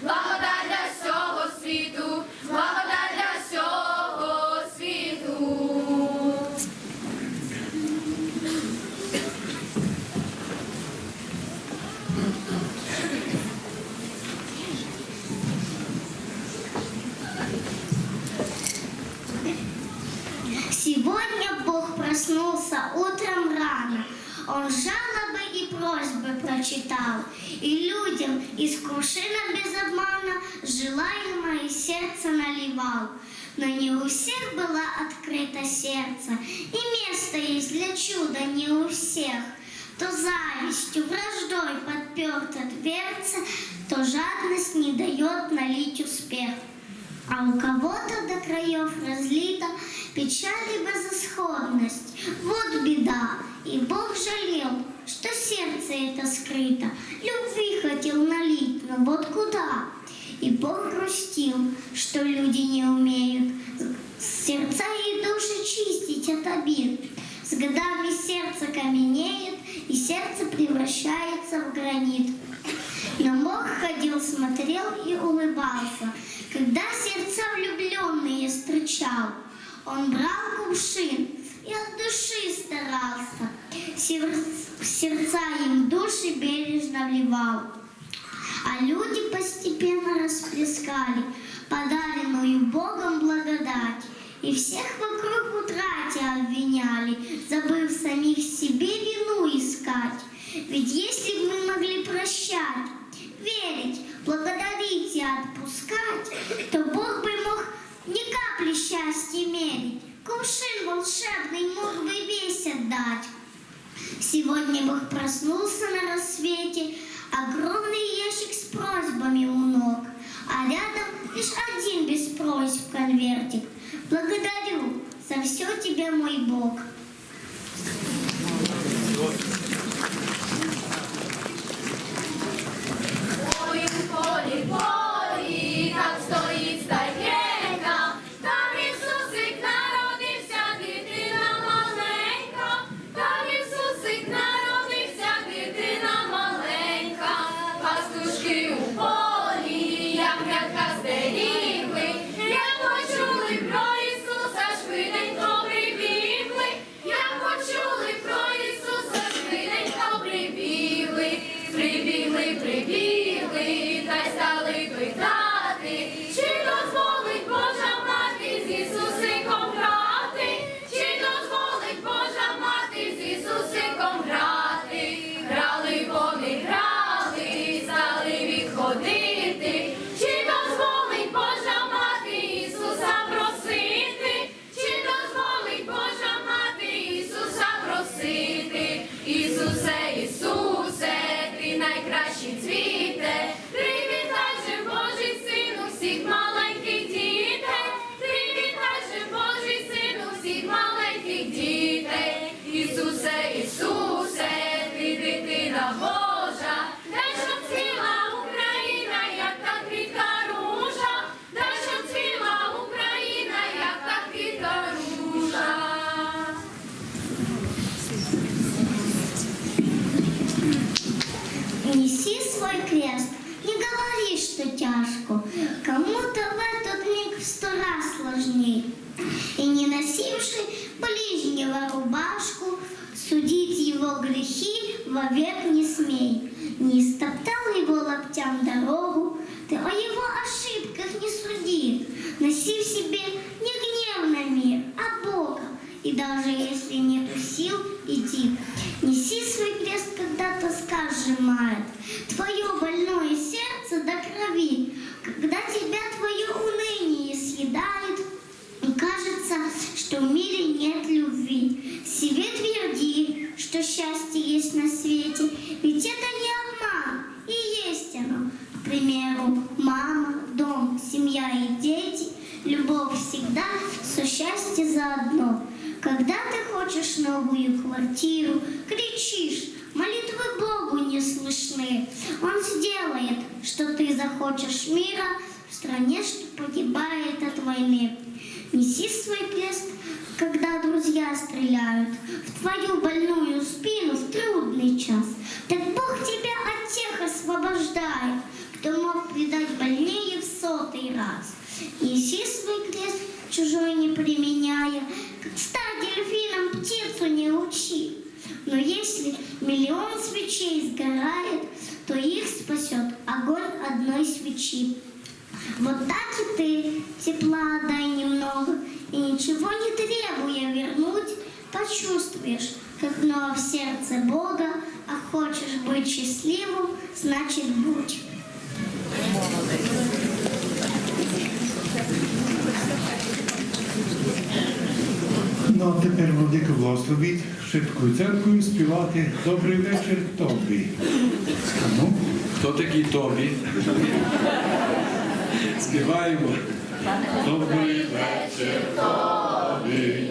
світлом, наливал. Но не у всех было открыто сердце, и место есть для чуда не у всех. То завистью, враждой подперта дверца, то жадность не дает налить успех. А у кого-то до краев разлита печаль и безысходность. Вот беда, и Бог жалел, что сердце это скрыто. Любви хотел налить, но вот куда? И Бог грустил, что люди не умеют сердца и души чистить от обид. С годами сердце каменеет, и сердце превращается в гранит. Но Бог ходил, смотрел и улыбался, когда сердца влюбленные встречал. Он брал кувшин и от души старался, сер- сердца им души бережно вливал. А люди постепенно расплескали подаренную Богом благодать. И всех вокруг утрате обвиняли, забыв самих себе вину искать. Ведь если бы мы могли прощать, верить, благодарить и отпускать, то Бог бы мог ни капли счастья мерить. Кувшин волшебный мог бы весь отдать. Сегодня Бог проснулся на рассвете, огромный ящик с просьбами у ног, а рядом лишь один без просьб конвертик. Благодарю за все тебя, мой Бог. Если нет сил, иди. Неси свой крест, когда тоска сжимает Твое больное сердце до крови, Когда тебя твое уныние съедает, И кажется, что в мире нет любви. Себе тверди, что счастье есть на свете, Ведь это не обман, и есть оно. К примеру, мама, дом, семья и дети, Любовь всегда, все счастье заодно. Когда ты хочешь новую квартиру, кричишь, молитвы Богу не слышны. Он сделает, что ты захочешь мира в стране, что погибает от войны. Неси свой крест, когда друзья стреляют в твою больную спину в трудный час. Так Бог тебя от тех освобождает, кто мог предать больнее в сотый раз. Неси свой крест, чужой не применяя, как стать дельфином птицу не учи. Но если миллион свечей сгорает, то их спасет огонь одной свечи. Вот так и ты тепла дай немного, и ничего не требуя вернуть, почувствуешь, как много в сердце Бога, а хочешь быть счастливым, значит будь. Владика благословить швидкою церквою співати Добрий вечір тобі. Ну, Хто такий Тобі? Співаємо. добрий вечір тобі.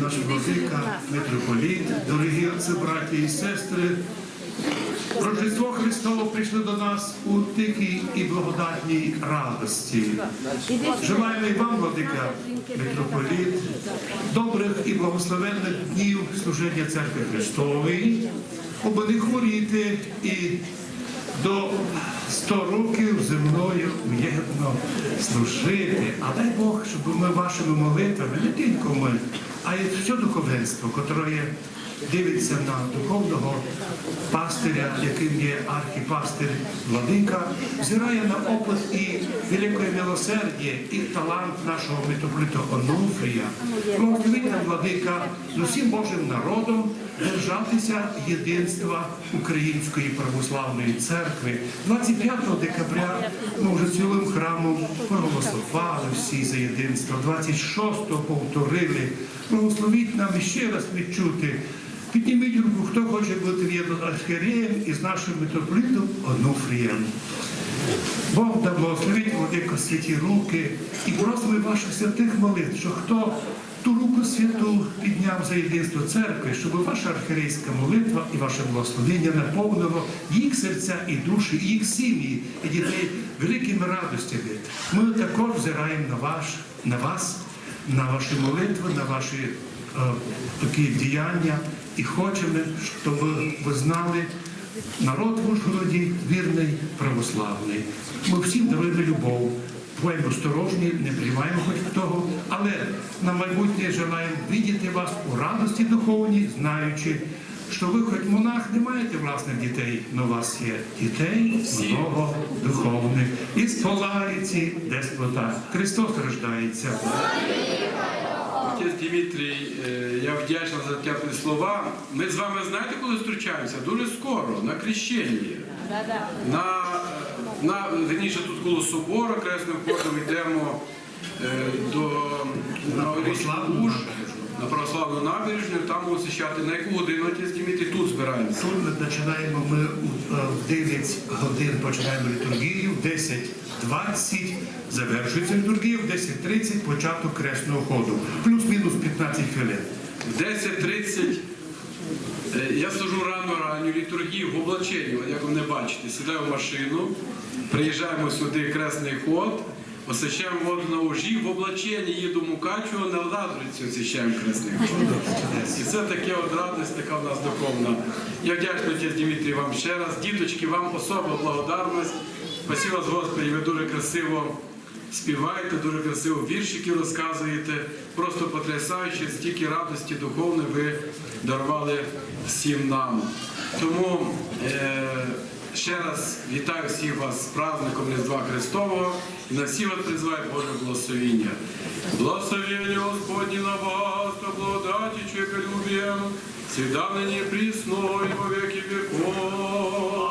Наш владика, митрополіт, дорогі отці, браті і сестри. Рождество Христово прийшло до нас у тихій і благодатній радості. Желаємо і вам, владика, митрополіт, добрих і благословенних днів служення Церкви Христової, аби не хворіти і до 100 років земною м'єдно служити. А дай Бог, щоб ми вашими молитвами, не тільки ми, а й все духовенство, яке дивиться на духовного пастиря, яким є архіпастир Владика, взирає на опит і велике милосердя, і талант нашого митрополита Онуфрія. Благословить нам владика з усім Божим народом держатися єдинства Української православної церкви. 25 декабря ми вже цілим храмом проголосували всі за єдинство. 26-го повторили. Благословіть нам ще раз відчути. Підніміть руку, хто хоче бути в'єднаним архієреєм із нашим митрополитом Онуфрієм. Бог да благословить владико святі руки і просимо ваших святих молитв, що хто ту руку святу підняв за єдинство церкви, щоб ваша архірейська молитва і ваше благословення наповнило їх серця і душі, і їх сім'ї, і дітей великими радостями. Ми також взираємо на ваш, на вас, на ваші молитви, на ваші е, такі діяння і хочемо, щоб ви, знали. Народ в Ужгороді вірний, православний. Ми всім даруємо любов. Будемо осторожні, не приймаємо хоч того, але на майбутнє желаємо видіти вас у радості духовній, знаючи, що ви, хоч монах, не маєте власних дітей, але у вас є дітей много духовних. Із Полариці, деспота. Христос рождається. Отець Дмитрій, е, я вдячний за теплі слова. Ми з вами знаєте, коли зустрічаємося? Дуже скоро, на крещенні. На, на, верніше, тут коло собору, кресним ходом йдемо е, до на Уж. На православну набережну, там освящати. На яку годину отець Дмитрій тут збираємося? Тут ми починаємо ми у, е, в 9 годин починаємо літургію, в 10.20 завершується літургія, в 10.30 початок кресного ходу. Плюс-мінус 15 хвилин. В 10.30 е, я служу рано ранню літургію в облаченні, як ви не бачите, сідаю в машину, приїжджаємо сюди кресний ход, освящаємо воду на ужі, в облаченні їду Мукачево, на Ладрицю освящаємо кресний ход. І це таке от радість, така в нас духовна. Я вдячний отець Дмитрій вам ще раз. Діточки, вам особа благодарність. Спасибо вас, Господи, ви дуже красиво співаєте, дуже красиво віршики розказуєте. Просто потрясаючи, стільки радості духовної ви дарували всім нам. Тому е, ще раз вітаю всіх вас з праздником Різдва Христового і на всіх вас призиваю Боже благословіння. Благословення Господні на вас, та благодаті чеколюбієм, всегда нині присно і веки веков.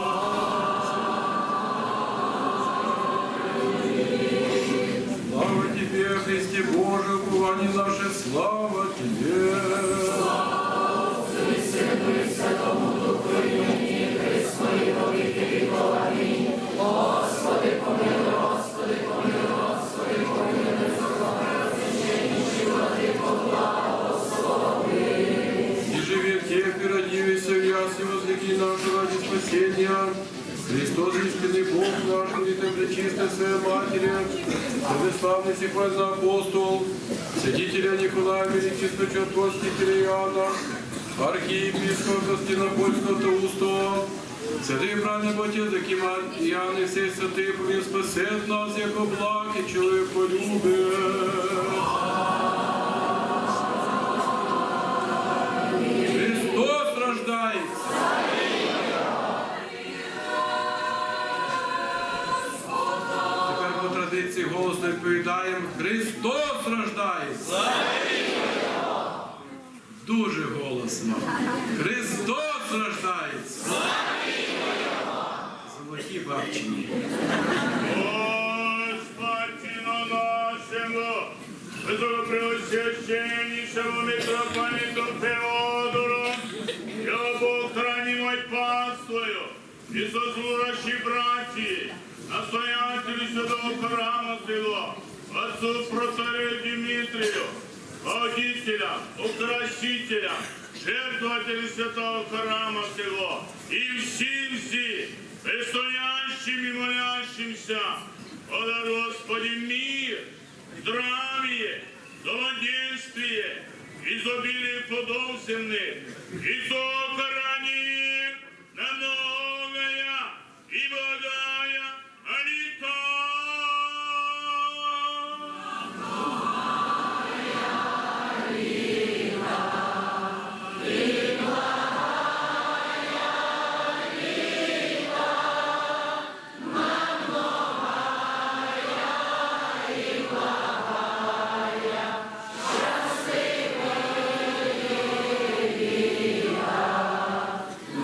Слава Тебе, Христе Боже, упование наше, слава Тебе. и Ты пречистая Своя Матери, Славный Сихвальный апостол, святителя Николая, великий священствователя Иоанна, архиепископа Константинопольского Таустого, Святий правний Отець, який Ян і всі святий, повинен спасет нас, як облак і чоловік полюбить. Христос рождається! Відповідаємо Христос рождається! Дуже голосно. Христос рождається! Золоті бабчині. Господину нашему, Высокопреосвященнейшему митрополиту Феодору, его Бог хранимать паствою, и сослужащие братья, святого храма сего, отцу протарею Дмитрию, водителям, украсителям, жертвователям святого храма всего и всем всем, предстоящим и молящимся, о Господи, мир, здравие, злодействие, изобилие плодов земных, и то хранит на